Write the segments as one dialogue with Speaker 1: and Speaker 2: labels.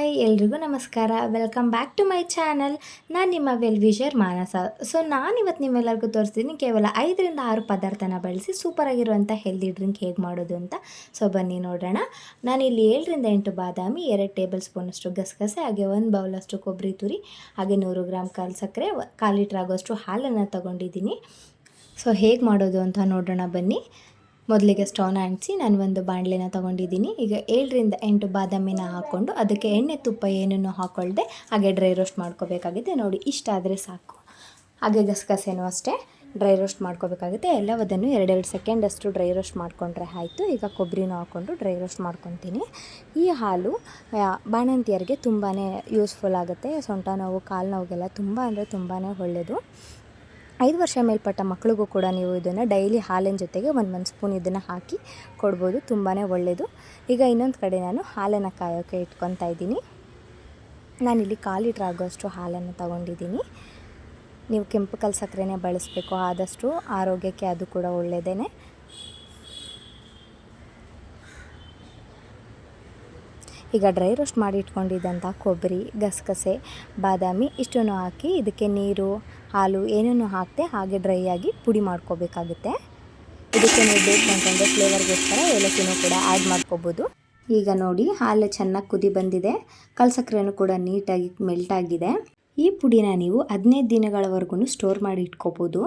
Speaker 1: Hi, ಎಲ್ರಿಗೂ ನಮಸ್ಕಾರ. Welcome back to my channel ನಾನು ನಿಮ್ಮ ವೆಲ್ ವಿಷರ್ ಮಾನಸ. ಸೊ ನಾನಿವತ್ತು ನಿಮ್ಮೆಲ್ಲರಿಗೂ ತೋರಿಸ್ತೀನಿ, ಕೇವಲ ಐದರಿಂದ ಆರು ಪದಾರ್ಥನ ಬಳಸಿ ಸೂಪರಾಗಿರುವಂಥ ಹೆಲ್ದಿ ಡ್ರಿಂಕ್ ಹೇಗೆ ಮಾಡೋದು ಅಂತ. ಸೊ ಬನ್ನಿ ನೋಡೋಣ. ನಾನಿಲ್ಲಿ ಏಳರಿಂದ ಎಂಟು ಬಾದಾಮಿ, ಎರಡು ಟೇಬಲ್ ಸ್ಪೂನಷ್ಟು ಗಸಗಸೆ, ಹಾಗೆ ಒಂದು ಬೌಲಷ್ಟು ಕೊಬ್ಬರಿ ತುರಿ, ಹಾಗೆ ನೂರು ಗ್ರಾಮ್ ಕಾಲು ಸಕ್ಕರೆ ಕಾಲು ಲೀಟ್ರ್ ಆಗೋಷ್ಟು ಹಾಲನ್ನು ತಗೊಂಡಿದ್ದೀನಿ. ಸೊ ಹೇಗೆ ಮಾಡೋದು ಅಂತ ನೋಡೋಣ ಬನ್ನಿ. ಮೊದಲಿಗೆ ಸ್ಟೌನ್ ಅಂಟಿಸಿ ನಾನು ಒಂದು ಬಾಣಲೆನ ತೊಗೊಂಡಿದ್ದೀನಿ. ಈಗ ಏಳರಿಂದ ಎಂಟು ಬಾದಾಮಿನ ಹಾಕ್ಕೊಂಡು ಅದಕ್ಕೆ ಎಣ್ಣೆ ತುಪ್ಪ ಏನನ್ನು ಹಾಕ್ಕೊಳ್ದೆ ಹಾಗೆ ಡ್ರೈ ರೋಸ್ಟ್ ಮಾಡ್ಕೋಬೇಕಾಗಿದೆ ನೋಡಿ, ಇಷ್ಟ ಆದರೆ ಸಾಕು. ಹಾಗೆ ಗಸಗಸೆನೂ ಅಷ್ಟೇ. ಡ್ರೈ ರೋಸ್ಟ್ ಮಾಡ್ಕೋಬೇಕಾಗುತ್ತೆ. ಎಲ್ಲವದನ್ನು ಎರಡೆರಡು ಸೆಕೆಂಡಷ್ಟು ಡ್ರೈ ರೋಸ್ಟ್ ಮಾಡಿಕೊಂಡ್ರೆ ಆಯಿತು. ಈಗ ಕೊಬ್ಬರಿನೂ ಹಾಕ್ಕೊಂಡು ಡ್ರೈ ರೋಸ್ಟ್ ಮಾಡ್ಕೊತೀನಿ. ಈ ಹಾಲು ಬಾಣಂತಿಯರಿಗೆ ತುಂಬಾ ಯೂಸ್ಫುಲ್ ಆಗುತ್ತೆ. ಸೊಂಟ ನೋವು, ಕಾಲು ನೋವಿಗೆಲ್ಲ ತುಂಬ ಅಂದರೆ ತುಂಬಾ ಒಳ್ಳೆಯದು ಐದು ವರ್ಷ ಮೇಲ್ಪಟ್ಟ ಮಕ್ಕಳಿಗೂ ಕೂಡ ನೀವು ಇದನ್ನು ಡೈಲಿ ಹಾಲಿನ ಜೊತೆಗೆ ಒಂದು ಒಂದು ಸ್ಪೂನ್ ಇದನ್ನು ಹಾಕಿ ಕೊಡ್ಬೋದು ತುಂಬಾ ಒಳ್ಳೆಯದು ಈಗ ಇನ್ನೊಂದು ಕಡೆ ನಾನು ಹಾಲನ್ನು ಕಾಯೋಕ್ಕೆ ಇಟ್ಕೊತಾ ಇದ್ದೀನಿ. ನಾನಿಲ್ಲಿ ಕಾಲು ಲೀಟ್ರ್ ಆಗೋಷ್ಟು ಹಾಲನ್ನು ತಗೊಂಡಿದ್ದೀನಿ. ನೀವು ಕೆಂಪು ಕಲ್ ಸಕ್ಕರೆನೇ ಬಳಸಬೇಕು, ಆದಷ್ಟು ಆರೋಗ್ಯಕ್ಕೆ ಅದು ಕೂಡ ಒಳ್ಳೆಯದೇ ಈಗ ಡ್ರೈ ರೋಸ್ಟ್ ಮಾಡಿ ಇಟ್ಕೊಂಡಿದ್ದಂಥ ಕೊಬ್ಬರಿ, ಗಸಗಸೆ, ಬಾದಾಮಿ ಇಷ್ಟನ್ನು ಹಾಕಿ ಇದಕ್ಕೆ ನೀರು, ಹಾಲು ಏನನ್ನು ಹಾಕ್ತೆ ಹಾಗೆ ಡ್ರೈ ಆಗಿ ಪುಡಿ ಮಾಡ್ಕೋಬೇಕಾಗುತ್ತೆ. ಇದಕ್ಕೆ ನೀವು ಬೇಕು ಅಂತಂದರೆ ಫ್ಲೇವರ್ಗೋಸ್ಕರ ಏಲಕ್ಕಿನೂ ಕೂಡ ಆ್ಯಡ್ ಮಾಡ್ಕೋಬೋದು. ಈಗ ನೋಡಿ ಹಾಲು ಚೆನ್ನಾಗಿ ಕುದಿ ಬಂದಿದೆ. ಕಲ್ಸಕ್ಕರೆನೂ ಕೂಡ ನೀಟಾಗಿ ಮೆಲ್ಟ್ ಆಗಿದೆ. ಈ ಪುಡಿನ ನೀವು ಹದಿನೈದು ದಿನಗಳವರೆಗೂ ಸ್ಟೋರ್ ಮಾಡಿ ಇಟ್ಕೋಬೋದು.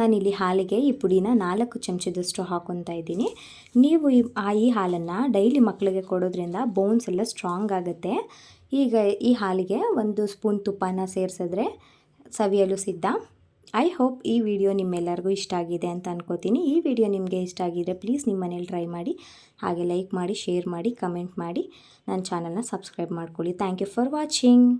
Speaker 1: ನಾನಿಲ್ಲಿ ಹಾಲಿಗೆ ಈ ಪುಡಿನ ನಾಲ್ಕು ಚಮಚದಷ್ಟು ಹಾಕೊತಾ ಇದ್ದೀನಿ. ನೀವು ಈ ಆ ಈ ಹಾಲನ್ನು ಡೈಲಿ ಮಕ್ಕಳಿಗೆ ಕೊಡೋದ್ರಿಂದ ಬೋನ್ಸ್ ಎಲ್ಲ ಸ್ಟ್ರಾಂಗ್ ಆಗುತ್ತೆ. ಈಗ ಈ ಹಾಲಿಗೆ ಒಂದು ಸ್ಪೂನ್ ತುಪ್ಪನ ಸೇರಿಸಿದ್ರೆ ಸವಿಯಲು ಸಿದ್ಧ. ಐ ಹೋಪ್ ಈ ವಿಡಿಯೋ ನಿಮ್ಮೆಲ್ಲರಿಗೂ ಇಷ್ಟ ಆಗಿದೆ ಅಂತ ಅನ್ಕೋತೀನಿ. ಈ ವಿಡಿಯೋ ನಿಮಗೆ ಇಷ್ಟ ಆಗಿದ್ರೆ ಪ್ಲೀಸ್ ನಿಮ್ಮ ಮನೇಲಿ ಟ್ರೈ ಮಾಡಿ, ಹಾಗೆ ಲೈಕ್ ಮಾಡಿ, ಶೇರ್ ಮಾಡಿ, ಕಮೆಂಟ್ ಮಾಡಿ. ನನ್ನ ಚಾನಲ್ನ ಸಬ್ಸ್ಕ್ರೈಬ್ ಮಾಡ್ಕೊಳ್ಳಿ. Thank you for watching.